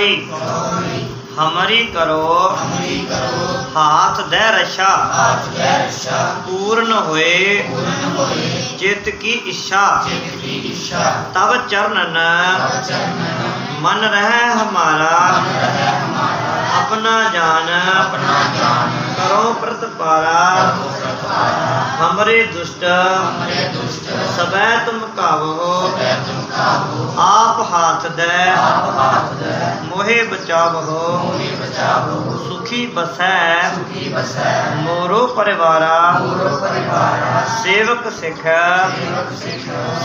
ਚੌਪਈ ਹਮਰੀ ਕਰੋ। ਹਾਥ ਦੇ ਰਛਾ। ਪੂਰਨ ਹੋਏ। ਚਿਤ ਕੀ ਇੱਛਾ। ਤਬ ਚਰਨਨ। ਮਨ ਰਹਿ ਹਮਾਰਾ। ਆਪਣਾ ਜਾਨ। ਕਰੋ ਪ੍ਰਤਪਾਰਾ। हमरे दुष्ट सबे तुम कावो आप हाथ दे मोहे बचावो सुखी बसै मोरो परिवारा सेवक सिख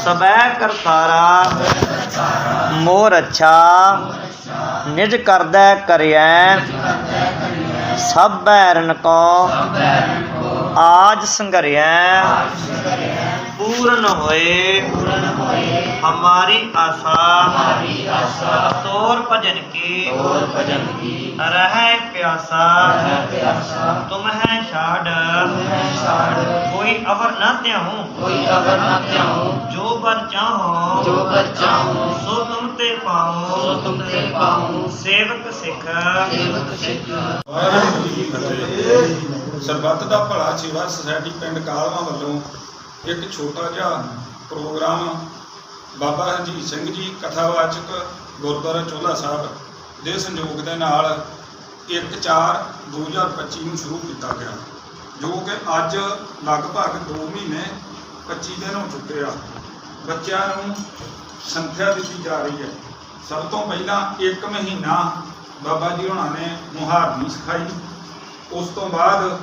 सबे करतारा मोर अच्छा ਨਿਜ ਕਰਦਾ ਕਰਿਆ ਸਭ ਬੈਰਨ ਕੋ ਆਜ ਸੰਗਰਿਆ ਪੂਰਨ ਹੋਏ। ਹਮਾਰੀ ਆਸਾ। ਹਮਾਰੀ ਤੋਰ ਭਜਨ ਕੀ। ਤੋਰ ਪਿਆਸਾ। ਤੁਮ ਹੈ ਛਾੜ। ਕੋਈ ਅਵਰ ਨਾ ਧਿਆਉ। ਕੋਈ ਅਵਰ ਨਾ ਧਿਆਉ। ਜੋ ਬਰ ਚਾਹੋ। ਜੋ ਬਰ ਚਾਹੋ। ਸੋ ਤੁਮ ਤੇ ਪਾਉ ਸੋ ਤੁਮ ਤੇ ਪਾਉ ਸੇਵਕ ਸਿੱਖ। ਸੇਵਕ ਸਿੱਖ। ਸਰਬੱਤ ਦਾ ਭਲਾ ਸੇਵਾ ਸੁਸਾਇਟੀ ਪਿੰਡ ਕਾਲਵਾ ਵੱਲੋਂ ਇੱਕ ਛੋਟਾ ਜਿਹਾ ਪ੍ਰੋਗਰਾਮ ਬਾਬਾ ਹਰਜੀਤ ਸਿੰਘ ਜੀ ਕਥਾਵਾਚਕ ਗੁਰਦੁਆਰਾ ਚੋਲਾ ਸਾਹਿਬ ਦੇ ਸੰਯੋਗ ਦੇ ਨਾਲ 1/4/2025 ਨੂੰ ਸ਼ੁਰੂ ਕੀਤਾ ਗਿਆ, ਜੋ ਕਿ ਅੱਜ ਲਗਭਗ 2 ਮਹੀਨੇ 25 ਦਿਨ ਹੋ ਚੁੱਕੇ ਆ। ਬੱਚਿਆਂ ਨੂੰ ਸੰਖਿਆ ਦਿੱਤੀ ਜਾ ਰਹੀ ਹੈ। ਸਭ ਤੋਂ ਪਹਿਲਾਂ 1 ਮਹੀਨਾ ਬਾਬਾ ਜੀ ਹੁਣਾਂ ਨੇ ਮੁਹਾਰਨੀ ਸਿਖਾਈ। ਉਸ ਤੋਂ ਬਾਅਦ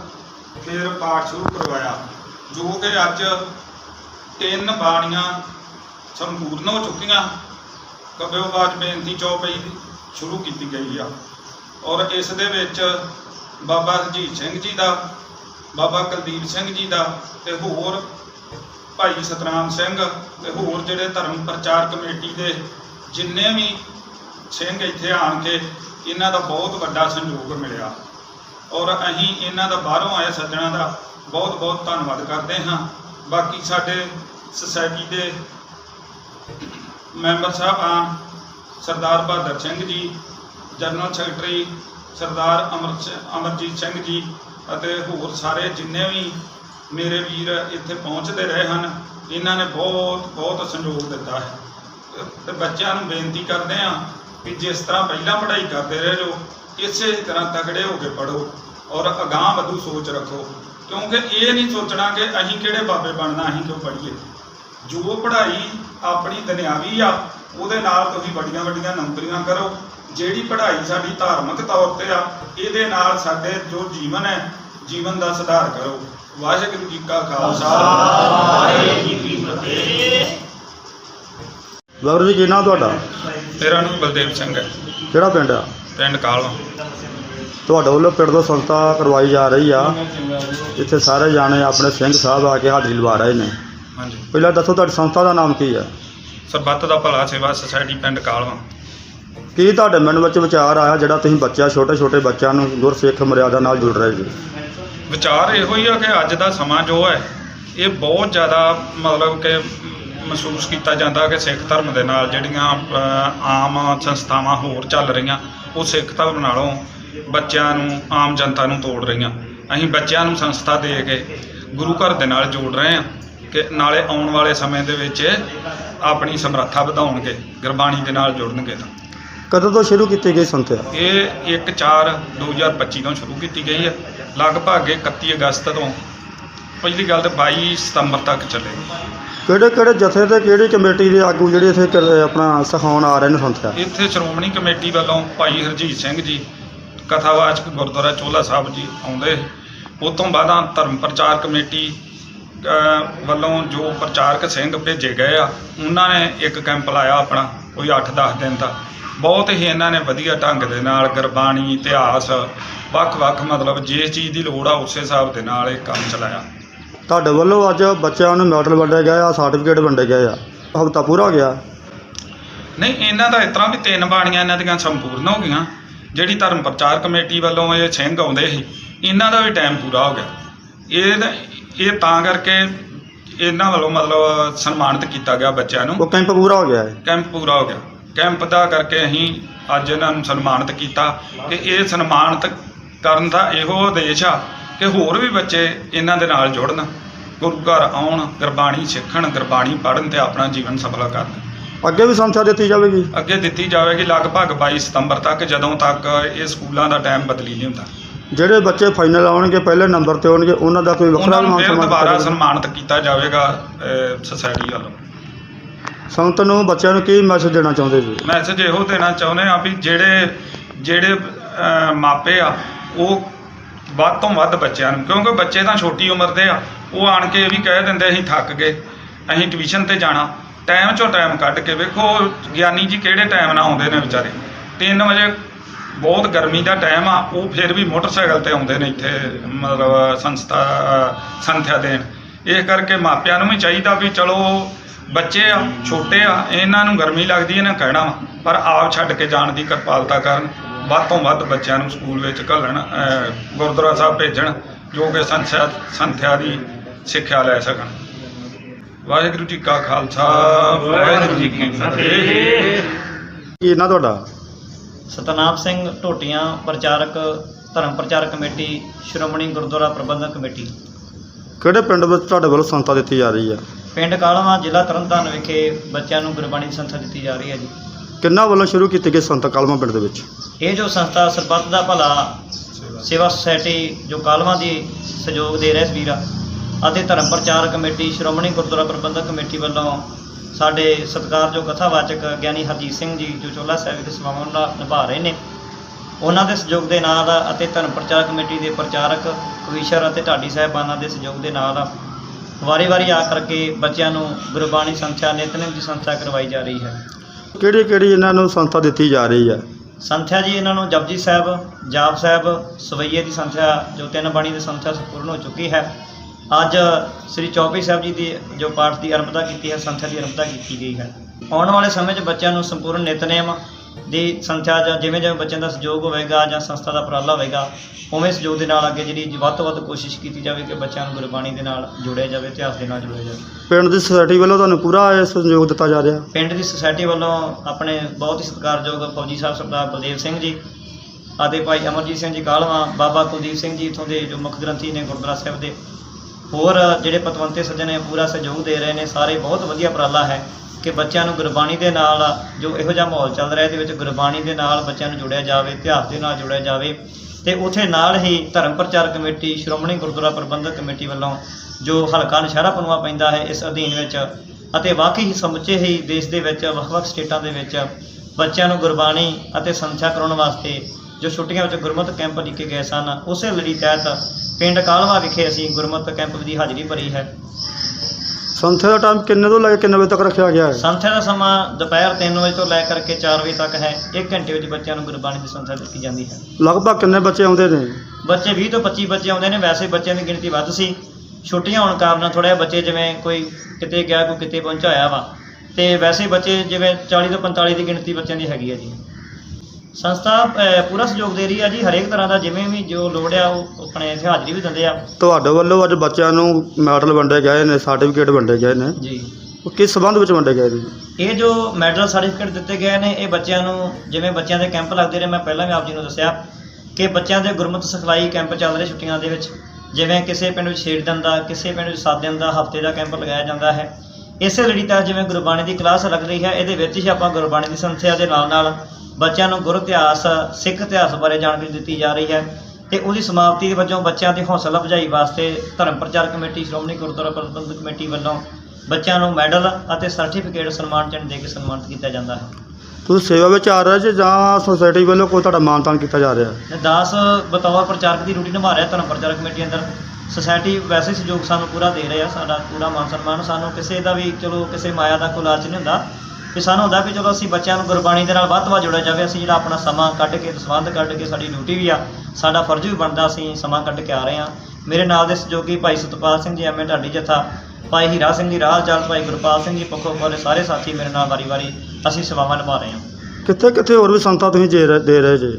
ਫਿਰ ਪਾਠ ਸ਼ੁਰੂ ਕਰਵਾਇਆ, ਜੋ ਕਿ ਅੱਜ ਤਿੰਨ ਬਾਣੀਆਂ ਸੰਪੂਰਨ ਹੋ ਚੁੱਕੀਆਂ। ਕਬਿਓ ਬਾਜ ਬੇਨਤੀ ਚੌਪਈ ਸ਼ੁਰੂ ਕੀਤੀ ਗਈ ਆ। ਔਰ ਇਸ ਦੇ ਵਿੱਚ ਬਾਬਾ ਹਰਜੀਤ ਸਿੰਘ ਜੀ ਦਾ, ਬਾਬਾ ਕੁਲਦੀਪ ਸਿੰਘ ਜੀ ਦਾ ਤੇ ਹੋਰ ਭਾਈ ਸਤਨਾਮ ਸਿੰਘ ਤੇ ਹੋਰ ਜਿਹੜੇ ਧਰਮ ਪ੍ਰਚਾਰ ਕਮੇਟੀ ਦੇ ਜਿੰਨੇ ਵੀ ਸਿੰਘ ਇੱਥੇ ਆਣ ਕੇ, ਇਹਨਾਂ ਦਾ ਬਹੁਤ ਵੱਡਾ ਸਹਿਯੋਗ ਮਿਲਿਆ। ਔਰ ਅਸੀਂ ਇਹਨਾਂ ਦਾ ਬਾਹਰੋਂ ਆਏ ਸੱਜਣਾ ਦਾ ਬਹੁਤ ਬਹੁਤ ਧੰਨਵਾਦ ਕਰਦੇ ਹਾਂ। ਬਾਕੀ ਸਾਡੇ ਸੁਸਾਇਟੀ ਦੇ ਮੈਂਬਰ ਸਾਹਿਬ ਸਾਹਿਬਾਨ ਸਰਦਾਰ ਬਹਾਦਰ ਸਿੰਘ ਜੀ, ਜਨਰਲ ਸੈਕਟਰੀ ਸਰਦਾਰ ਅਮਰ ਅਮਰਜੀਤ ਸਿੰਘ ਜੀ ਅਤੇ ਹੋਰ ਸਾਰੇ ਜਿੰਨੇ ਵੀ ਮੇਰੇ ਵੀਰ ਇੱਥੇ ਪਹੁੰਚਦੇ ਰਹੇ ਹਨ, ਇਹਨਾਂ ਨੇ ਬਹੁਤ ਬਹੁਤ ਸਹਿਯੋਗ ਦਿੱਤਾ ਹੈ। ਤੇ ਬੱਚਿਆਂ ਨੂੰ ਬੇਨਤੀ ਕਰਦੇ ਆ ਕਿ ਜਿਸ ਤਰ੍ਹਾਂ ਪਹਿਲਾਂ ਪੜ੍ਹਾਈ ਕਰਦੇ ਰਹੇ ਜੋ ਇਸੇ ਤਰ੍ਹਾਂ ਤਕੜੇ ਹੋ ਕੇ ਪੜੋ ਔਰ ਅਗਾਂਹ ਵਧੂ ਸੋਚ ਰੱਖੋ ਕਿਉਂਕਿ ਇਹ ਨਹੀਂ ਸੋਚਣਾ ਕਿ ਅਸੀਂ ਕਿਹੜੇ ਬਾਬੇ ਬਣਨਾ ਅਸੀਂ ਕਿਉਂ ਪੜ੍ਹੀਏ। ਜੋ ਪੜ੍ਹਾਈ ਆਪਣੀ ਦੁਨਿਆਵੀ ਆ ਉਹਦੇ ਨਾਲ ਤੁਸੀਂ ਵੱਡੀਆਂ ਵੱਡੀਆਂ ਨੌਕਰੀਆਂ ਕਰੋ। ਜਿਹੜੀ ਪੜ੍ਹਾਈ ਸਾਡੀ ਧਾਰਮਿਕ ਤੌਰ ਤੇ ਆ ਇਹਦੇ ਨਾਲ ਸਾਡੇ ਜੋ ਜੀਵਨ ਹੈ ਜੀਵਨ ਦਾ ਸੁਧਾਰ ਕਰੋ। ਵਾਹਿਗੁਰੂ ਜੀ ਕਾ ਖਾਲਸਾ। ਵਾਹਿਗੁਰੂ ਜੀ ਕੀ ਫਤਿਹ। ਵਾਹਿਗੁਰੂ ਜੀ ਕੀ ਨਾਮ ਤੁਹਾਡਾ ਮੇਰਾ ਨਾਮ ਬਲਦੇਵ ਸਿੰਘ ਹੈ। ਕਿਹੜਾ ਪਿੰਡ ਆ? ਪਿੰਡ ਕਾਲਵਾ। ਤੁਹਾਡੇ ਵੱਲੋਂ ਪਿੰਡ ਤੋਂ ਸੰਸਥਾ ਕਰਵਾਈ ਜਾ ਰਹੀ ਆ। ਇੱਥੇ ਸਾਰੇ ਜਾਣੇ ਆਪਣੇ ਸਿੰਘ ਸਾਹਿਬ ਆ ਕੇ ਹਾਜ਼ਰੀ ਲਵਾ ਰਹੇ ਨੇ। ਹਾਂਜੀ। ਪਹਿਲਾਂ ਦੱਸੋ ਤੁਹਾਡੀ ਸੰਸਥਾ ਦਾ ਨਾਮ ਕੀ ਆ? ਸਰਬੱਤ ਦਾ ਭਲਾ ਸੇਵਾ ਸੁਸਾਇਟੀ ਪਿੰਡ ਕਾਲਵਾ। ਕੀ ਤੁਹਾਡੇ ਮਨ ਵਿੱਚ ਵਿਚਾਰ ਆਇਆ ਜਿਹੜਾ ਤੁਸੀਂ ਬੱਚਾ ਛੋਟੇ ਛੋਟੇ ਬੱਚਿਆਂ ਨੂੰ ਗੁਰਸਿੱਖ ਮਰਿਆਦਾ ਨਾਲ ਜੁੜ ਰਹੇ ਜੀ ਵਿਚਾਰ ਇਹੋ ਹੀ ਆ ਕਿ ਅੱਜ ਦਾ ਸਮਾਂ ਜੋ ਹੈ ਇਹ ਬਹੁਤ ਜ਼ਿਆਦਾ ਮਤਲਬ ਕਿ ਮਹਿਸੂਸ ਕੀਤਾ ਜਾਂਦਾ ਕਿ ਸਿੱਖ ਧਰਮ ਦੇ ਨਾਲ ਜਿਹੜੀਆਂ ਆਮ ਸੰਸਥਾਵਾਂ ਹੋਰ ਚੱਲ ਰਹੀਆਂ ਉਹ ਸਿੱਖ ਧਰਮ ਨਾਲੋਂ ਬੱਚਿਆਂ ਨੂੰ ਆਮ ਜਨਤਾ ਨੂੰ ਤੋੜ ਰਹੀਆਂ। ਅਸੀਂ ਬੱਚਿਆਂ ਨੂੰ ਸੰਸਥਾ ਦੇ ਕੇ ਗੁਰੂ ਘਰ ਦੇ ਨਾਲ ਜੋੜ ਰਹੇ ਹਾਂ ਕਿ ਨਾਲੇ ਆਉਣ ਵਾਲੇ ਸਮੇਂ ਦੇ ਵਿੱਚ ਆਪਣੀ ਸਮਰੱਥਾ ਵਧਾਉਣਗੇ ਗੁਰਬਾਣੀ ਦੇ ਨਾਲ ਜੁੜਨਗੇ ਤਾਂ। ਕਦੋਂ ਤੋਂ ਸ਼ੁਰੂ ਕੀਤੀ ਗਈ ਸੰਸਥਾ ਇਹ? 1 4 2025 ਤੋਂ ਸ਼ੁਰੂ ਕੀਤੀ ਗਈ ਹੈ। ਲਗਭਗ ਇਹ 31 ਅਗਸਤ ਤੋਂ। ਪਹਿਲੀ ਗੱਲ ਤੇ 22 ਸਤੰਬਰ ਤੱਕ ਚੱਲੇਗੀ। ਕਿਹੜੇ ਕਿਹੜੇ ਜਥੇ ਤੇ ਕਿਹੜੀ ਕਮੇਟੀ ਦੇ ਆਗੂ ਜਿਹੜੇ ਇੱਥੇ ਕਰ- ਆਪਣਾ ਸਿਖਾਉਣ ਆ ਰਹੇ ਨੇ ਸੰਸਥਾ ਇੱਥੇ ਸ਼੍ਰੋਮਣੀ ਕਮੇਟੀ ਵੱਲੋਂ ਭਾਈ ਹਰਜੀਤ ਸਿੰਘ ਜੀ ਕਥਾਵਾਚਕ ਗੁਰਦੁਆਰਾ ਚੋਲਾ ਸਾਹਿਬ ਜੀ ਆਉਂਦੇ। ਉਹ ਤੋਂ ਬਾਅਦਾਂ ਧਰਮ ਪ੍ਰਚਾਰ ਕਮੇਟੀ ਅ, ਵੱਲੋਂ ਜੋ ਪ੍ਰਚਾਰਕ ਸਿੰਘ ਭੇਜੇ ਗਏ ਆ ਉਹਨਾਂ ਨੇ ਇੱਕ ਕੈਂਪ ਲਾਇਆ ਆਪਣਾ ਕੋਈ 8-10 ਦਿਨ ਦਾ। ਬਹੁਤ ਹੀ ਇਹਨਾਂ ਨੇ ਵਧੀਆ ਢੰਗ ਦੇ ਨਾਲ ਗੁਰਬਾਣੀ ਇਤਿਹਾਸ ਵੱਖ-ਵੱਖ ਮਤਲਬ ਜਿਸ ਚੀਜ਼ ਦੀ ਲੋੜ ਆ ਉਸੇ ਹਿਸਾਬ ਦੇ ਨਾਲ ਇਹ ਕੰਮ ਚਲਾਇਆ। ਤੁਹਾਡੇ ਵੱਲੋਂ ਅੱਜ ਬੱਚਿਆਂ ਨੂੰ ਮੈਡਲ ਵੰਡੇ ਗਏ ਆ ਸਰਟੀਫਿਕੇਟ ਵੰਡੇ ਗਏ ਆ। ਹਫਤਾ ਪੂਰਾ ਹੋ ਗਿਆ। ਨਹੀਂ ਇਹਨਾਂ ਦਾ ਇਸ ਤਰ੍ਹਾਂ ਵੀ ਤਿੰਨ ਬਾਣੀਆਂ ਇਹਨਾਂ ਦੀਆਂ ਸੰਪੂਰਨ ਹੋ ਗਈਆਂ। ਜਿਹੜੀ ਧਰਮ ਪ੍ਰਚਾਰ ਕਮੇਟੀ ਵੱਲੋਂ ਇਹ ਸਿੰਘ ਆਉਂਦੇ ਸੀ ਇਹਨਾਂ ਦਾ ਵੀ ਟਾਈਮ ਪੂਰਾ ਹੋ ਗਿਆ। ਇਹ ਇਹ ਤਾਂ ਕਰਕੇ ਇਹਨਾਂ ਵੱਲੋਂ ਮਤਲਬ ਸਨਮਾਨਿਤ ਕੀਤਾ ਗਿਆ ਬੱਚਿਆਂ ਨੂੰ। ਉਹ ਕੈਂਪ ਪੂਰਾ ਹੋ ਗਿਆ ਹੈ ਕੈਂਪ ਪੂਰਾ ਹੋ ਗਿਆ। ਕੈਂਪ ਦਾ ਕਰਕੇ ਅਸੀਂ ਅੱਜ ਇਹਨਾਂ ਨੂੰ ਸਨਮਾਨਿਤ ਕੀਤਾ। ਕਿ ਇਹ ਸਨਮਾਨਿਤ ਕਰਨ ਦਾ ਇਹੋ ਉਦੇਸ਼ ਆ ਕਿ ਹੋਰ ਵੀ ਬੱਚੇ ਇਹਨਾਂ ਦੇ ਨਾਲ ਜੁੜਨ ਗੁਰੂ ਘਰ ਆਉਣ ਗੁਰਬਾਣੀ ਸਿੱਖਣ ਗੁਰਬਾਣੀ ਪੜ੍ਹਨ ਤੇ ਆਪਣਾ ਜੀਵਨ ਸਫਲ ਕਰਨ। ਅੱਗੇ ਵੀ ਸੰਸਥਾ ਦਿੱਤੀ ਜਾਵੇਗੀ? ਅੱਗੇ ਦਿੱਤੀ ਜਾਵੇਗੀ ਲਗਭਗ 22 ਸਤੰਬਰ ਤੱਕ ਜਦੋਂ ਤੱਕ ਇਹ ਸਕੂਲਾਂ ਦਾ ਟਾਈਮ ਬਦਲੀ ਨਹੀਂ ਹੁੰਦਾ। ਜਿਹੜੇ ਬੱਚੇ ਫਾਈਨਲ ਆਉਣਗੇ ਪਹਿਲੇ ਨੰਬਰ ਤੇ ਆਉਣਗੇ ਉਹਨਾਂ ਦਾ ਕੋਈ ਵੱਖਰਾ ਉਹਨਾਂ ਨੂੰ ਮਾਨ ਫਿਰ ਸਨਮਾਨ ਦੁਬਾਰਾ ਕੀਤਾ ਜਾਵੇਗਾ? ਸਨਮਾਨਿਤ ਕੀਤਾ ਜਾਵੇਗਾ ਸੁਸਾਇਟੀ ਵੱਲੋਂ। ਸੰਗਤ ਨੂੰ ਬੱਚਿਆਂ ਨੂੰ ਕੀ ਮੈਸੇਜ ਦੇਣਾ ਚਾਹੁੰਦੇ ਜੀ? ਮੈਸੇਜ ਇਹੋ ਦੇਣਾ ਚਾਹੁੰਦੇ ਆ ਵੀ ਜਿਹੜੇ ਜਿਹੜੇ ਅਹ, ਮਾਪੇ ਆ ਉਹ ਵੱਧ ਤੋਂ ਵੱਧ ਬੱਚਿਆਂ ਨੂੰ, ਕਿਉਂਕਿ ਬੱਚੇ ਤਾਂ ਛੋਟੀ ਉਮਰ ਦੇ ਆ, ਉਹ ਆਣ ਕੇ ਇਹ ਵੀ ਕਹਿ ਦਿੰਦੇ ਅਸੀਂ ਥੱਕ ਗਏ, ਅਸੀਂ ਟਿਊਸ਼ਨ ਤੇ ਜਾਣਾ ਟਾਈਮ ਚੋਂ ਟਾਈਮ ਕੱਢ ਕੇ ਵੇਖੋ ਗਿਆਨੀ ਜੀ ਕਿਹੜੇ ਟਾਈਮ ਨਾਲ ਆਉਂਦੇ ਨੇ ਵਿਚਾਰੇ। 3 ਵਜੇ ਬਹੁਤ ਗਰਮੀ ਦਾ ਟਾਈਮ ਆ, ਉਹ ਫਿਰ ਵੀ ਮੋਟਰਸਾਈਕਲ ਤੇ ਆਉਂਦੇ ਨੇ ਇੱਥੇ, ਮਤਲਬ ਸੰਸਥਾ, ਸੰਥਿਆ ਦੇਣ। ਇਹ ਕਰਕੇ ਮਾਪਿਆਂ ਨੂੰ ਵੀ ਚਾਹੀਦਾ ਵੀ ਚਲੋ ਬੱਚੇ ਆ, ਛੋਟੇ ਆ, ਇਹਨਾਂ ਨੂੰ ਗਰਮੀ ਲੱਗਦੀ ਇਹਨਾਂ ਕਹਿਣਾ ਵਾ, ਪਰ ਆਪ ਛੱਡ ਕੇ ਜਾਣ ਦੀ ਕਿਰਪਾਲਤਾ ਕਰਨ। ਵੱਧ ਤੋਂ ਵੱਧ ਬੱਚਿਆਂ ਨੂੰ ਸਕੂਲ ਵਿੱਚ ਘੱਲਣ ਗੁਰਦੁਆਰਾ ਸਾਹਿਬ ਭੇਜਣ ਜੋ ਕਿ ਸੰਥਿਆ ਸੰਥਿਆ ਦੀ ਸਿੱਖਿਆ ਲੈ ਸਕਣ। ਵਾਹਿਗੁਰੂ ਜੀ ਕਾ ਖਾਲਸਾ ਵਾਹਿਗੁਰੂ ਜੀ ਕੀ ਫਤਿਹ। ਕੀ ਨਾ ਤੁਹਾਡਾ? ਸਤਨਾਮ ਸਿੰਘ ਢੋਟੀਆਂ ਪ੍ਰਚਾਰਕ ਧਰਮ ਪ੍ਰਚਾਰ ਕਮੇਟੀ ਸ਼੍ਰੋਮਣੀ ਗੁਰਦੁਆਰਾ ਪ੍ਰਬੰਧਕ ਕਮੇਟੀ। ਕਿਹੜੇ ਪਿੰਡ ਵਿੱਚ ਤੁਹਾਡੇ ਵੱਲੋਂ ਸੰਸਥਾ ਦਿੱਤੀ ਜਾ ਰਹੀ ਹੈ? ਪਿੰਡ ਕਾਲਵਾ ਜ਼ਿਲ੍ਹਾ ਤਰਨਤਾਰਨ ਵਿਖੇ ਬੱਚਿਆਂ ਨੂੰ ਗੁਰਬਾਣੀ ਦੀ ਸੰਸਥਾ ਦਿੱਤੀ ਜਾ ਰਹੀ ਹੈ ਜੀ। ਕਿੰਨਾ ਵੱਲੋਂ ਸ਼ੁਰੂ ਕੀਤੀ ਗਈ ਸੰਸਥਾ ਕਲਮਾ ਪਿੰਡ ਦੇ ਵਿੱਚ? ਇਹ ਜੋ ਸੰਸਥਾ ਸਰਬੱਤ ਦਾ ਭਲਾ ਸੇਵਾ ਸੁਸਾਇਟੀ ਜੋ ਕਾਲਵਾ ਦੀ ਸਹਿਯੋਗ ਦੇ ਰਿਹਾ ਵੀਰਾ ਅਤੇ ਧਰਮ ਪ੍ਰਚਾਰ ਕਮੇਟੀ, ਸ਼੍ਰੋਮਣੀ ਗੁਰਦੁਆਰਾ ਪ੍ਰਬੰਧਕ ਕਮੇਟੀ ਵੱਲੋਂ ਸਾਡੇ ਸਤਿਕਾਰਯੋਗ ਕਥਾਵਾਚਕ ਗਿਆਨੀ ਹਰਜੀਤ ਸਿੰਘ ਜੀ, ਜੋ ਚੋਲਾ ਸਾਹਿਬ ਦੇ ਸੇਵਾਵਾਂ ਨਿਭਾ ਨਿਭਾ ਰਹੇ ਨੇ, ਉਹਨਾਂ ਦੇ ਸਹਿਯੋਗ ਦੇ ਨਾਲ ਅਤੇ ਧਰਮ ਪ੍ਰਚਾਰ ਕਮੇਟੀ ਦੇ ਪ੍ਰਚਾਰਕ ਕਵੀਸ਼ਰ ਅਤੇ ਢਾਡੀ ਸਾਹਿਬਾਨਾਂ ਦੇ ਸਹਿਯੋਗ ਦੇ ਨਾਲ ਵਾਰੀ-ਵਾਰੀ ਆ ਕਰਕੇ ਬੱਚਿਆਂ ਨੂੰ ਗੁਰਬਾਣੀ ਸੰਥਿਆ ਨਿਤਨੇਮ ਦੀ ਸੰਥਿਆ ਕਰਵਾਈ ਜਾ ਰਹੀ ਹੈ। ਕਿਹੜੀ ਕਿਹੜੀ ਇਹਨਾਂ ਨੂੰ ਸੰਸਥਾ ਦਿੱਤੀ ਜਾ ਰਹੀ ਹੈ? ਸੰਥਿਆ ਜੀ ਇਹਨਾਂ ਨੂੰ ਜਪਜੀ ਸਾਹਿਬ, ਜਾਪ ਸਾਹਿਬ, ਸਵਈਏ ਦੀ ਸੰਥਿਆ, ਜੋ ਤਿੰਨ ਬਾਣੀ ਦੀ ਸੰਥਿਆ ਸੰਪੂਰਨ ਹੋ ਚੁੱਕੀ ਹੈ। ਅੱਜ ਸ੍ਰੀ ਚੌਪੀ ਸਾਹਿਬ ਜੀ ਦੀ ਜੋ ਪਾਠ ਦੀ ਆਰੰਭਤਾ ਕੀਤੀ ਹੈ, ਸੰਥਿਆ ਦੀ ਆਰੰਭਤਾ ਕੀਤੀ ਗਈ ਹੈ। ਆਉਣ ਵਾਲੇ ਸਮੇਂ 'ਚ ਬੱਚਿਆਂ ਨੂੰ ਸੰਪੂਰਨ ਨਿਤਨੇਮ ਦੀ ਸੰਥਿਆ ਜਾਂ ਜਿਵੇਂ ਜਿਵੇਂ ਬੱਚਿਆਂ ਦਾ ਸਹਿਯੋਗ ਹੋਵੇਗਾ ਜਾਂ ਸੰਸਥਾ ਦਾ ਉਪਰਾਲਾ ਹੋਵੇਗਾ ਉਵੇਂ ਸਹਿਯੋਗ ਦੇ ਨਾਲ ਅੱਗੇ ਜਿਹੜੀ ਵੱਧ ਤੋਂ ਵੱਧ ਕੋਸ਼ਿਸ਼ ਕੀਤੀ ਜਾਵੇ ਕਿ ਬੱਚਿਆਂ ਨੂੰ ਗੁਰਬਾਣੀ ਦੇ ਨਾਲ ਜੋੜਿਆ ਜਾਵੇ ਇਤਿਹਾਸ ਦੇ ਨਾਲ ਜੋੜਿਆ ਜਾਵੇ। ਪਿੰਡ ਦੀ ਸੁਸਾਇਟੀ ਵੱਲੋਂ ਤੁਹਾਨੂੰ ਪੂਰਾ ਇਹ ਸਹਿਯੋਗ ਦਿੱਤਾ ਜਾ ਰਿਹਾ? ਪਿੰਡ ਦੀ ਸੁਸਾਇਟੀ ਵੱਲੋਂ ਆਪਣੇ ਬਹੁਤ ਹੀ ਸਤਿਕਾਰਯੋਗ ਫੌਜੀ ਸਾਹਿਬ ਸਰਦਾਰ ਬਲਦੇਵ ਸਿੰਘ ਜੀ ਅਤੇ ਭਾਈ ਅਮਰਜੀਤ ਸਿੰਘ ਜੀ ਕਾਲਵਾ ਬਾਬਾ ਕੁਲਦੀਪ ਸਿੰਘ ਜੀ ਇਥੋਂ ਦੇ ਜੋ ਮੁੱਖ ਗ੍ਰੰਥੀ ਨੇ ਗੁਰਦੁਆਰਾ ਸਾਹਿਬ ਦੇ। ਹੋਰ ਜਿਹੜੇ ਪਤਵੰਤੇ ਸੱਜਣ ਨੇ ਪੂਰਾ ਸਹਿਯੋਗ ਦੇ ਰਹੇ ਨੇ ਸਾਰੇ ਬਹੁਤ ਵਧੀਆ ਉਪਰਾਲਾ ਹੈ। ਕਿ ਬੱਚਿਆਂ ਨੂੰ ਗੁਰਬਾਣੀ ਦੇ ਨਾਲ ਜੋ ਇਹੋ ਜਿਹਾ ਮਾਹੌਲ ਚੱਲ ਰਿਹਾ, ਇਹਦੇ ਵਿੱਚ ਗੁਰਬਾਣੀ ਦੇ ਨਾਲ ਬੱਚਿਆਂ ਨੂੰ ਜੋੜਿਆ ਜਾਵੇ, ਇਤਿਹਾਸ ਦੇ ਨਾਲ ਜੋੜਿਆ ਜਾਵੇ ਤੇ ਉਥੇ ਨਾਲ ਹੀ ਧਰਮ ਪ੍ਰਚਾਰ ਕਮੇਟੀ, ਸ਼੍ਰੋਮਣੀ ਗੁਰਦੁਆਰਾ ਪ੍ਰਬੰਧਕ ਕਮੇਟੀ ਵੱਲੋਂ ਜੋ ਹਲਕਾ ਨਸ਼ਹਿਰਾ ਪਨੂਆ ਪੈਂਦਾ ਹੈ, ਇਸ ਅਧੀਨ ਵਿੱਚ ਅਤੇ ਵਾਕਈ ਹੀ ਸਮੁੱਚੇ ਹੀ ਦੇਸ਼ ਦੇ ਵਿੱਚ, ਵੱਖ-ਵੱਖ ਸਟੇਟਾਂ ਦੇ ਵਿੱਚ ਬੱਚਿਆਂ ਨੂੰ ਗੁਰਬਾਣੀ ਅਤੇ ਸੰਥਿਆ ਕਰਾਉਣ ਵਾਸਤੇ ਜੋ ਛੁੱਟੀਆਂ ਵਿੱਚ ਗੁਰਮਤਿ ਕੈਂਪ ਲਿਖੇ ਗਏ ਸਨ, ਉਸੇ ਲੜੀ ਤਹਿਤ ਪਿੰਡ ਕਾਲਵਾ ਵਿਖੇ ਅਸੀਂ ਗੁਰਮਤਿ ਕੈਂਪ ਦੀ ਹਾਜ਼ਰੀ ਭਰੀ ਹੈ। ਸੰਥਿਆ ਦਾ ਟਾਈਮ ਕਿੰਨੇ ਤੋਂ ਲੈ ਕੇ ਕਿੰਨੇ ਵਜੇ ਤੱਕ ਰੱਖਿਆ ਗਿਆ ਹੈ? ਸੰਥਿਆ ਦਾ ਸਮਾਂ ਦੁਪਹਿਰ 3 ਵਜੇ ਤੋਂ ਲੈ ਕਰਕੇ 4 ਵਜੇ ਤੱਕ ਹੈ। 1 ਘੰਟੇ ਵਿੱਚ ਬੱਚਿਆਂ ਨੂੰ ਗੁਰਬਾਣੀ ਦੀ ਸੰਥਿਆ ਦਿੱਤੀ ਜਾਂਦੀ ਹੈ। ਲਗਭਗ ਕਿੰਨੇ ਬੱਚੇ ਆਉਂਦੇ ਨੇ? ਬੱਚੇ 20 ਤੋਂ 25 ਬੱਚੇ ਆਉਂਦੇ ਨੇ। ਵੈਸੇ ਬੱਚਿਆਂ ਦੀ ਗਿਣਤੀ ਵੱਧ ਸੀ। ਛੁੱਟੀਆਂ ਹੋਣ ਕਾਰਨ ਥੋੜ੍ਹਾ ਬੱਚੇ ਜਿਵੇਂ ਕੋਈ ਕਿਤੇ ਗਿਆ ਕੋਈ ਕਿਤੇ ਪਹੁੰਚਾ ਹੋਇਆ ਵਾ। ਤੇ ਵੈਸੇ ਬੱਚੇ ਜਿਵੇਂ 40 ਤੋਂ 45 ਦੀ ਗਿਣਤੀ ਬੱਚਿਆਂ ਦੀ ਹੈਗੀ ਹੈ ਜੀ। ਸੰਸਥਾ ਅਹ, ਪੂਰਾ ਸਹਿਯੋਗ ਦੇ ਰਹੀ ਹੈ ਜੀ ਹਰੇਕ ਤਰ੍ਹਾਂ ਦਾ ਜਿਵੇਂ ਵੀ ਜੋ ਲੋੜ ਆ ਉਹ ਆਪਣੇ ਇੱਥੇ ਹਾਜ਼ਰੀ ਵੀ ਦਿੰਦੇ ਆ। ਤੁਹਾਡੇ ਵੱਲੋਂ ਅੱਜ ਬੱਚਿਆਂ ਨੂੰ ਮੈਡਲ ਵੰਡੇ ਗਏ ਨੇ ਸਰਟੀਫਿਕੇਟ ਵੰਡੇ ਗਏ ਨੇ। ਜੀ। ਉਹ ਕਿਸ ਸਬੰਧ ਵਿੱਚ ਵੰਡੇ ਗਏ ਨੇ? ਇਹ ਜੋ ਮੈਡਲ ਸਰਟੀਫਿਕੇਟ ਦਿੱਤੇ ਗਏ ਨੇ ਇਹ ਬੱਚਿਆਂ ਨੂੰ ਜਿਵੇਂ ਬੱਚਿਆਂ ਦੇ ਕੈਂਪ ਲੱਗਦੇ ਨੇ ਮੈਂ ਪਹਿਲਾਂ ਵੀ ਆਪ ਜੀ ਨੂੰ ਦੱਸਿਆ ਕਿ ਬੱਚਿਆਂ ਦੇ ਗੁਰਮਤਿ ਸਿਖਲਾਈ ਕੈਂਪ ਚੱਲ ਰਹੇ ਛੁੱਟੀਆਂ ਦੇ ਵਿੱਚ ਜਿਵੇਂ ਕਿਸੇ ਪਿੰਡ ਵਿੱਚ ਛੇ ਦਿਨ ਦਾ ਕਿਸੇ ਪਿੰਡ ਵਿੱਚ ਸੱਤ ਦਿਨ ਦਾ ਹਫ਼ਤੇ ਦਾ ਕੈਂਪ ਲਗਾਇਆ ਜਾਂਦਾ ਹੈ। ਇਸੇ ਲੜੀ ਤਹਿਤ ਜਿਵੇਂ ਗੁਰਬਾਣੀ ਦੀ ਕਲਾਸ ਲੱਗ ਰਹੀ ਹੈ ਇਹਦੇ ਵਿੱਚ ਹੀ ਆਪਾਂ ਗੁਰਬਾਣੀ ਦੀ ਸੰਥਿਆ ਦੇ ਨਾਲ ਨਾਲ ਬੱਚਿਆਂ ਨੂੰ ਗੁਰ ਇਤਿਹਾਸ ਸਿੱਖ ਇਤਿਹਾਸ ਬਾਰੇ ਜਾਣਕਾਰੀ ਦਿੱਤੀ ਜਾ ਰਹੀ ਹੈ ਤੇ ਉਹਦੀ ਸਮਾਪਤੀ ਦੇ ਵਜੋਂ ਬੱਚਿਆਂ ਦੀ ਹੌਸਲਾ ਅਫਜ਼ਾਈ ਵਾਸਤੇ ਧਰਮ ਪ੍ਰਚਾਰ ਕਮੇਟੀ ਸ਼੍ਰੋਮਣੀ ਗੁਰਦੁਆਰਾ ਪ੍ਰਬੰਧਕ ਕਮੇਟੀ ਵੱਲੋਂ ਬੱਚਿਆਂ ਨੂੰ ਮੈਡਲ ਅਤੇ ਸਰਟੀਫਿਕੇਟ ਸਨਮਾਨ ਚਿੰਨ੍ਹ ਦੇ ਕੇ ਸਨਮਾਨਿਤ ਕੀਤਾ ਜਾਂਦਾ ਹੈ। ਤੁਸੀਂ ਸੇਵਾ ਵਿੱਚ ਆ ਰਹੇ ਜੀ ਜਾਂ ਸੁਸਾਇਟੀ ਵੱਲੋਂ ਕੋਈ ਤੁਹਾਡਾ ਮਾਨਤਾਨ ਕੀਤਾ ਜਾ ਰਿਹਾ? ਤੇ ਦਾਸ ਬਤੌਰ ਪ੍ਰਚਾਰਕ ਦੀ ਡਿਊਟੀ ਨਿਭਾ ਰਿਹਾ ਧਰਮ ਪ੍ਰਚਾਰਕ ਕਮੇਟੀ ਅੰਦਰ। ਸੁਸਾਇਟੀ ਵੈਸੇ ਸਹਿਯੋਗ ਸਾਨੂੰ ਪੂਰਾ ਦੇ ਰਿਹਾ ਸਾਡਾ ਪੂਰਾ ਮਾਨ ਸਨਮਾਨ ਸਾਨੂੰ ਕਿਸੇ ਦਾ ਵੀ ਚਲੋ ਕਿਸੇ ਮਾਇਆ ਦਾ ਕੋਈ ਲਾਲਚ ਨਹੀਂ ਹੁੰਦਾ। ਕਿ ਸਾਨੂੰ ਹੁੰਦਾ ਵੀ ਚਲੋ ਅਸੀਂ ਬੱਚਿਆਂ ਨੂੰ ਗੁਰਬਾਣੀ ਦੇ ਨਾਲ ਵੱਧ ਤੋਂ ਵੱਧ ਜੋੜਿਆ ਜਾਵੇ। ਅਸੀਂ ਜਿਹੜਾ ਆਪਣਾ ਸਮਾਂ ਕੱਢ ਕੇ ਦਸਵੰਧ ਕੱਢ ਕੇ ਸਾਡੀ ਡਿਊਟੀ ਵੀ ਆ ਸਾਡਾ ਫਰਜ਼ ਵੀ ਬਣਦਾ ਅਸੀਂ ਸਮਾਂ ਕੱਢ ਕੇ ਆ ਰਹੇ ਹਾਂ ਮੇਰੇ ਨਾਲ ਦੇ ਸਹਿਯੋਗੀ ਭਾਈ ਸਤਪਾਲ ਸਿੰਘ ਜੀ ਐਮਏ ਢਾਡੀ ਜਥਾ ਭਾਈ ਹੀਰਾ ਸਿੰਘ ਜੀ ਰਾਹ ਚਾਲ ਭਾਈ ਗੁਰਪਾਲ ਸਿੰਘ ਜੀ ਪੱਖੋ ਵਾਲੇ ਸਾਰੇ ਸਾਥੀ ਮੇਰੇ ਨਾਲ ਵਾਰੀ-ਵਾਰੀ ਅਸੀਂ ਸੇਵਾਵਾਂ ਨਿਭਾ ਰਹੇ ਹਾਂ ਕਿੱਥੇ ਕਿੱਥੇ ਹੋਰ ਵੀ ਸੰਤਾ ਤੁਸੀਂ ਦੇ ਰਹੇ ਦੇ ਰਹੇ ਜੀ?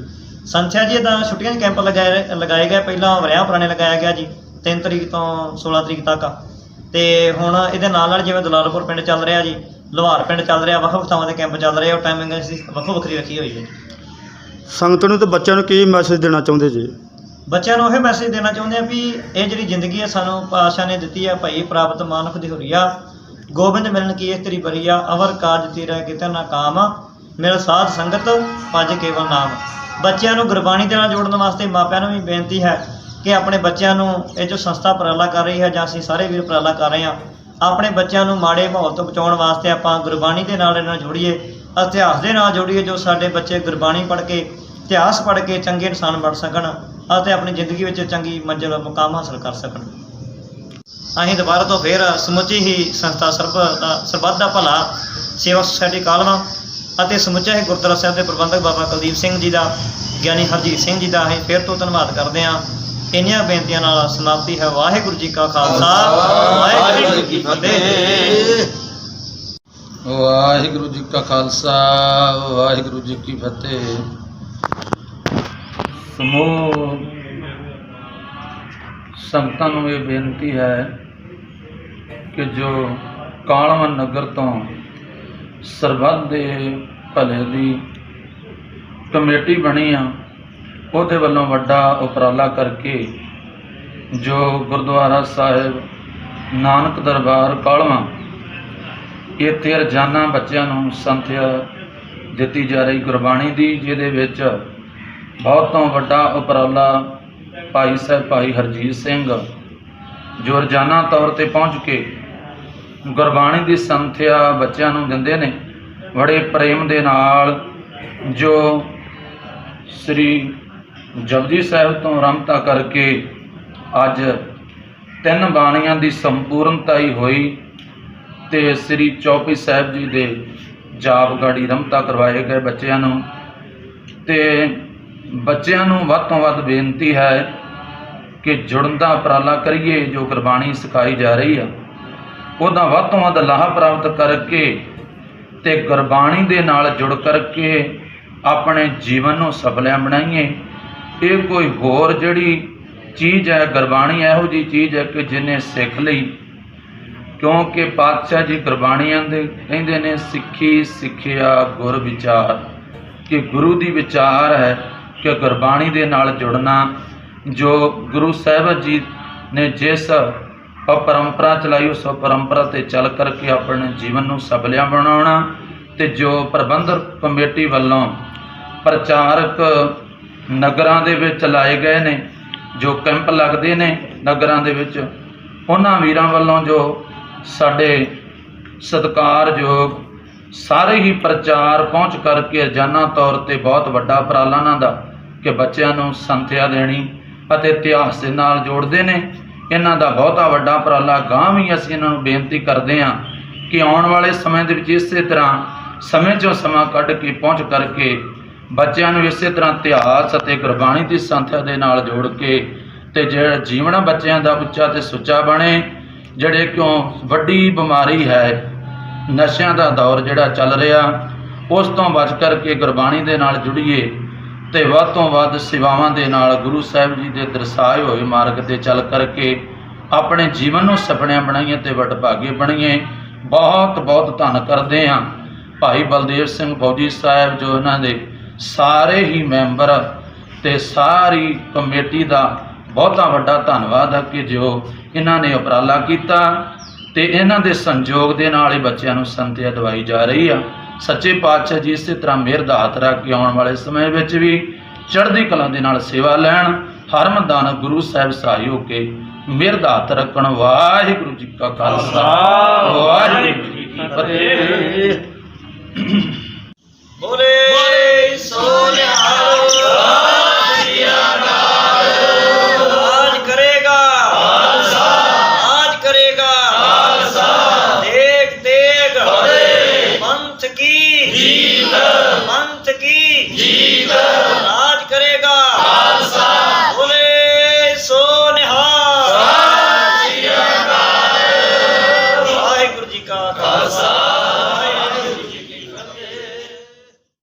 ਸੰਥਿਆ ਜੀ ਦਾ ਛੁੱਟੀਆਂ ਦੇ ਕੈਂਪ ਲਗਾਏ ਲਗਾਏ ਗਏ। ਪਹਿਲਾਂ ਵਰਿਆਂ ਪੁਰਾਣੇ ਲਗਾਇਆ ਗਿਆ ਜੀ। 3 ਤਰੀਕ ਤੋਂ 16 ਤਰੀਕ ਤੱਕ ਤੇ ਹੁਣ ਇਹਦੇ ਨਾਲ ਨਾਲ ਜਿਵੇਂ ਦੁਲਾਲਪੁਰ ਪਿੰਡ ਚੱਲ ਰਿਹਾ ਜੀ ਲੋਹਾਰ ਪਿੰਡ ਚੱਲ ਰਿਹਾ ਵੱਖ ਵੱਖ ਥਾਵਾਂ ਦੇ ਕੈਂਪ ਚੱਲ ਰਹੇ ਆ ਉਹ ਟਾਈਮਿੰਗ ਅਸੀਂ ਵੱਖੋ ਵੱਖਰੀ ਰੱਖੀ ਹੋਈ ਹੈ ਸੰਗਤ ਨੂੰ ਤੇ ਬੱਚਿਆਂ ਨੂੰ ਕੀ ਮੈਸੇਜ ਦੇਣਾ ਚਾਹੁੰਦੇ ਜੀ? ਬੱਚਿਆਂ ਨੂੰ ਇਹ ਮੈਸੇਜ ਦੇਣਾ ਚਾਹੁੰਦੇ ਆ ਵੀ ਇਹ ਜਿਹੜੀ ਜ਼ਿੰਦਗੀ ਹੈ ਸਾਨੂੰ ਪਾਤਸ਼ਾਹ ਨੇ ਦਿੱਤੀ ਆ ਭਾਈ ਪ੍ਰਾਪਤ ਮਾਨੁਖ ਦੀ ਹੁਰੀਆ ਗੋਬਿੰਦ ਮਿਲਨ ਕੀ ਇਸ ਤੇਰੀ ਬਰੀਆ ਅਵਰ ਕਾਜ ਤੇਰਾ ਕਿਤੇ ਨਾ ਕਾਮ ਮਿਲ ਸਾਧ ਸੰਗਤ ਭਜ ਕੇਵਲ ਨਾਮ। ਬੱਚਿਆਂ ਨੂੰ ਗੁਰਬਾਣੀ ਦੇ ਨਾਲ ਜੋੜਨ ਵਾਸਤੇ ਮਾਪਿਆਂ ਨੂੰ ਵੀ ਬੇਨਤੀ ਹੈ ਕਿ ਆਪਣੇ ਬੱਚਿਆਂ ਨੂੰ ਇਹ ਜੋ ਸੰਸਥਾ ਉਪਰਾਲਾ ਕਰ ਰਹੀ ਹੈ ਜਾਂ ਅਸੀਂ ਸਾਰੇ ਵੀਰ ਉਪਰਾਲਾ ਕਰ ਰਹੇ ਹਾਂ, ਆਪਣੇ ਬੱਚਿਆਂ ਨੂੰ ਮਾੜੇ ਮਾਹੌਲ ਤੋਂ ਬਚਾਉਣ ਵਾਸਤੇ ਆਪਾਂ ਗੁਰਬਾਣੀ ਦੇ ਨਾਲ ਇਹਨਾਂ ਨੂੰ ਜੋੜੀਏ, ਇਤਿਹਾਸ ਦੇ ਨਾਲ ਜੋੜੀਏ ਜੋ ਸਾਡੇ ਬੱਚੇ ਗੁਰਬਾਣੀ ਪੜ੍ਹ ਕੇ, ਇਤਿਹਾਸ ਪੜ੍ਹ ਕੇ ਚੰਗੇ ਇਨਸਾਨ ਬਣ ਸਕਣ ਅਤੇ ਆਪਣੀ ਜ਼ਿੰਦਗੀ ਵਿੱਚ ਚੰਗੀ ਮੰਜ਼ਿਲ ਮੁਕਾਮ ਹਾਸਲ ਕਰ ਸਕਣ। ਅਸੀਂ ਦੁਬਾਰਾ ਤੋਂ ਫੇਰ ਸਮੁੱਚੀ ਹੀ ਸੰਸਥਾ ਸਰਬ ਦਾ ਸਰਬੱਤ ਦਾ ਭਲਾ ਸੇਵਾ ਸੁਸਾਇਟੀ ਕਾਲਵਾ ਅਤੇ ਸਮੁੱਚਾ ਹੀ ਗੁਰਦੁਆਰਾ ਸਾਹਿਬ ਦੇ ਪ੍ਰਬੰਧਕ ਬਾਬਾ ਕੁਲਦੀਪ ਸਿੰਘ ਜੀ ਦਾ, ਗਿਆਨੀ ਹਰਜੀਤ ਸਿੰਘ ਜੀ ਦਾ ਅਸੀਂ ਫੇਰ ਤੋਂ ਧੰਨਵਾਦ ਕਰਦੇ ਹਾਂ। ਇੰਨੀਆਂ ਬੇਨਤੀਆਂ ਨਾਲ ਸਮਾਪਤੀ ਹੈ। ਵਾਹਿਗੁਰੂ ਜੀ ਕਾ ਖਾਲਸਾ। ਵਾਹਿਗੁਰੂ ਜੀ ਕੀ ਫਤਿਹ। ਵਾਹਿਗੁਰੂ ਜੀ ਕਾ ਖਾਲਸਾ ਵਾਹਿਗੁਰੂ ਜੀ ਕੀ ਫਤਿਹ। ਸਮੂਹ ਸੰਗਤਾਂ ਨੂੰ ਇਹ ਬੇਨਤੀ ਹੈ ਕਿ ਜੋ ਕਾਲਵਨ ਨਗਰ ਤੋਂ ਸਰਬੱਤ ਦੇ ਭਲੇ ਦੀ ਕਮੇਟੀ ਬਣੀ ਆ ਉਹਦੇ ਵੱਲੋਂ ਵੱਡਾ ਉਪਰਾਲਾ ਕਰਕੇ ਜੋ ਗੁਰਦੁਆਰਾ ਸਾਹਿਬ, ਨਾਨਕ ਦਰਬਾਰ ਕਾਲਵਾ ਇੱਥੇ ਰੋਜ਼ਾਨਾ ਬੱਚਿਆਂ ਨੂੰ ਸੰਥਿਆ ਦਿੱਤੀ ਜਾ ਰਹੀ ਗੁਰਬਾਣੀ ਦੀ, ਜਿਹਦੇ ਵਿੱਚ ਬਹੁਤ ਤੋਂ ਵੱਡਾ ਉਪਰਾਲਾ ਭਾਈ ਸਾਹਿਬ ਭਾਈ ਹਰਜੀਤ ਸਿੰਘ ਜੋ ਰੋਜ਼ਾਨਾ ਤੌਰ ਤੇ ਪਹੁੰਚ ਕੇ ਗੁਰਬਾਣੀ ਦੀ ਸੰਥਿਆ ਬੱਚਿਆਂ ਨੂੰ ਦਿੰਦੇ ਨੇ, ਬੜੇ ਪ੍ਰੇਮ ਦੇ ਨਾਲ ਜੋ ਸ੍ਰੀ ਜਪਜੀ ਸਾਹਿਬ ਤੋਂ ਆਰੰਭਤਾ ਕਰਕੇ ਅੱਜ ਤਿੰਨ ਬਾਣੀਆਂ ਦੀ ਸੰਪੂਰਨਤਾ ਹੀ ਹੋਈ ਤੇ ਸ੍ਰੀ ਚੌਪੀ ਸਾਹਿਬ ਜੀ ਦੇ ਜਾਪ ਗਾੜੀ ਰਮਤਾ ਕਰਵਾਏ ਗਏ ਬੱਚਿਆਂ ਨੂੰ। ਤੇ ਬੱਚਿਆਂ ਨੂੰ ਵੱਧ ਤੋਂ ਵੱਧ ਬੇਨਤੀ ਹੈ ਕਿ ਜੁੜਨ ਦਾ ਉਪਰਾਲਾ ਕਰੀਏ, ਜੋ ਗੁਰਬਾਣੀ ਸਿਖਾਈ ਜਾ ਰਹੀ ਆ। ਉਹਦਾ ਵੱਧ ਤੋਂ ਵੱਧ ਲਾਭ ਪ੍ਰਾਪਤ ਕਰਕੇ ਤੇ ਗੁਰਬਾਣੀ ਦੇ ਨਾਲ ਜੁੜ ਕਰਕੇ ਆਪਣੇ ਜੀਵਨ ਨੂੰ ਸਫਲਿਆ ਬਣਾਈਏ। ਇਹ ਕੋਈ ਹੋਰ ਜਿਹੜੀ ਚੀਜ਼ ਹੈ, ਗੁਰਬਾਣੀ ਇਹੋ ਜੀ ਚੀਜ਼ ਹੈ ਕਿ ਜਿਹਨੇ ਸਿੱਖ ਲਈ। ਕਿਉਂਕਿ ਪਾਤਸ਼ਾਹ ਜੀ ਗੁਰਬਾਣੀਆਂ ਦੇ ਕਹਿੰਦੇ ਨੇ, ਸਿੱਖੀ ਸਿੱਖਿਆ ਗੁਰ ਵਿਚਾਰ। ਕਿ ਗੁਰੂ ਦੀ ਵਿਚਾਰ ਹੈ ਕਿ ਗੁਰਬਾਣੀ ਦੇ ਨਾਲ ਜੁੜਨਾ, ਜੋ ਗੁਰੂ ਸਾਹਿਬ ਜੀ ਨੇ ਜਿਸ ਪਰੰਪਰਾ ਚਲਾਈ, ਉਸ ਪਰੰਪਰਾ ਤੇ ਚੱਲ ਕਰਕੇ ਆਪਣੇ ਜੀਵਨ ਨੂੰ ਸਫਲਿਆ ਬਣਾਉਣਾ ਤੇ ਜੋ ਪ੍ਰਬੰਧਕ ਕਮੇਟੀ ਵੱਲੋਂ ਪ੍ਰਚਾਰਕ ਨਗਰਾਂ ਦੇ ਵਿੱਚ ਲਾਏ ਗਏ ਨੇ, ਜੋ ਕੈਂਪ ਲੱਗਦੇ ਨੇ ਨਗਰਾਂ ਦੇ ਵਿੱਚ, ਉਹਨਾਂ ਵੀਰਾਂ ਵੱਲੋਂ ਜੋ ਸਾਡੇ ਸਤਿਕਾਰਯੋਗ ਸਾਰੇ ਹੀ ਪ੍ਰਚਾਰ ਪਹੁੰਚ ਕਰਕੇ ਰੋਜ਼ਾਨਾ ਤੌਰ ਤੇ ਬਹੁਤ ਵੱਡਾ ਉਪਰਾਲਾ ਇਹਨਾਂ ਦਾ ਕਿ ਬੱਚਿਆਂ ਨੂੰ ਸੰਥਿਆ ਦੇਣੀ ਅਤੇ ਇਤਿਹਾਸ ਦੇ ਨਾਲ ਜੋੜਦੇ ਨੇ, ਇਹਨਾਂ ਦਾ ਬਹੁਤਾ ਵੱਡਾ ਉਪਰਾਲਾ ਗਾਂ ਵੀ ਅਸੀਂ ਇਹਨਾਂ ਨੂੰ ਬੇਨਤੀ ਕਰਦੇ ਹਾਂ ਕਿ ਆਉਣ ਵਾਲੇ ਸਮੇਂ ਦੇ ਵਿੱਚ ਇਸੇ ਤਰ੍ਹਾਂ ਸਮੇਂ 'ਚੋਂ ਸਮਾਂ ਕੱਢ ਕੇ ਪਹੁੰਚ ਕਰਕੇ ਬੱਚਿਆਂ ਨੂੰ ਇਸੇ ਤਰ੍ਹਾਂ ਇਤਿਹਾਸ ਅਤੇ ਗੁਰਬਾਣੀ ਦੀ ਸੰਥਿਆ ਦੇ ਨਾਲ ਜੋੜ ਕੇ ਤੇ ਜਿਹੜਾ ਜੀਵਨ ਬੱਚਿਆਂ ਦਾ ਉੱਚਾ ਤੇ ਸੁੱਚਾ ਬਣੇ, ਜਿਹੜੇ ਕਿਉਂ ਵੱਡੀ ਬਿਮਾਰੀ ਹੈ, ਨਸ਼ਿਆਂ ਦਾ ਦੌਰ ਜਿਹੜਾ ਚੱਲ ਰਿਹਾ, ਉਸ ਤੋਂ ਬਚ ਕਰਕੇ ਗੁਰਬਾਣੀ ਦੇ ਨਾਲ ਜੁੜੀਏ ਤੇ ਵੱਧ ਤੋਂ ਵੱਧ ਸੇਵਾਵਾਂ ਦੇ ਨਾਲ ਗੁਰੂ ਸਾਹਿਬ ਜੀ ਦੇ ਦਰਸਾਏ ਹੋਏ ਮਾਰਗ ਤੇ ਚੱਲ ਕਰਕੇ ਆਪਣੇ ਜੀਵਨ ਨੂੰ ਸੁਪਨਿਆਂ ਬਣਾਈਏ ਤੇ ਵਡਭਾਗੇ ਬਣੀਏ। ਬਹੁਤ ਬਹੁਤ ਧੰਨ ਕਰਦੇ ਹਾਂ। ਭਾਈ ਬਲਦੇਵ ਸਿੰਘ ਫੌਜੀ ਸਾਹਿਬ ਜੋ ਇਹਨਾਂ ਦੇ ਸਾਰੇ ਹੀ ਮੈਂਬਰ ਤੇ ਸਾਰੀ ਕਮੇਟੀ ਦਾ ਬਹੁਤਾ ਵੱਡਾ ਧੰਨਵਾਦ ਹੈ ਕਿ ਜੋ ਇਹਨਾਂ ਨੇ ਉਪਰਾਲਾ ਕੀਤਾ ਤੇ ਇਹਨਾਂ ਦੇ ਸੰਯੋਗ ਦੇ ਨਾਲ ਹੀ ਬੱਚਿਆਂ ਨੂੰ ਸੰਤਿਆ ਦਵਾਈ ਜਾ ਰਹੀ ਆ। ਸੱਚੇ ਪਾਤਸ਼ਾਹ ਜੀ ਇਸੇ ਤਰ੍ਹਾਂ ਮਿਹਰ ਦਾ ਹੱਥ ਰੱਖ ਕੇ ਆਉਣ ਵਾਲੇ ਸਮੇਂ ਵਿੱਚ ਵੀ ਚੜ੍ਹਦੀ ਕਲਾ ਦੇ ਨਾਲ ਸੇਵਾ ਲੈਣ ਹਰਮਦਾਨ ਗੁਰੂ ਸਾਹਿਬ ਸਹਾਈ ਹੋ ਕੇ ਮਿਹਰ ਦਾ ਹੱਥ ਰੱਖਣ। ਵਾਹਿਗੁਰੂ ਜੀ ਕਾ ਖਾਲਸਾ। ਵਾਹਿਗੁਰੂ ਜੀ ਕੀ ਫਤਿਹ।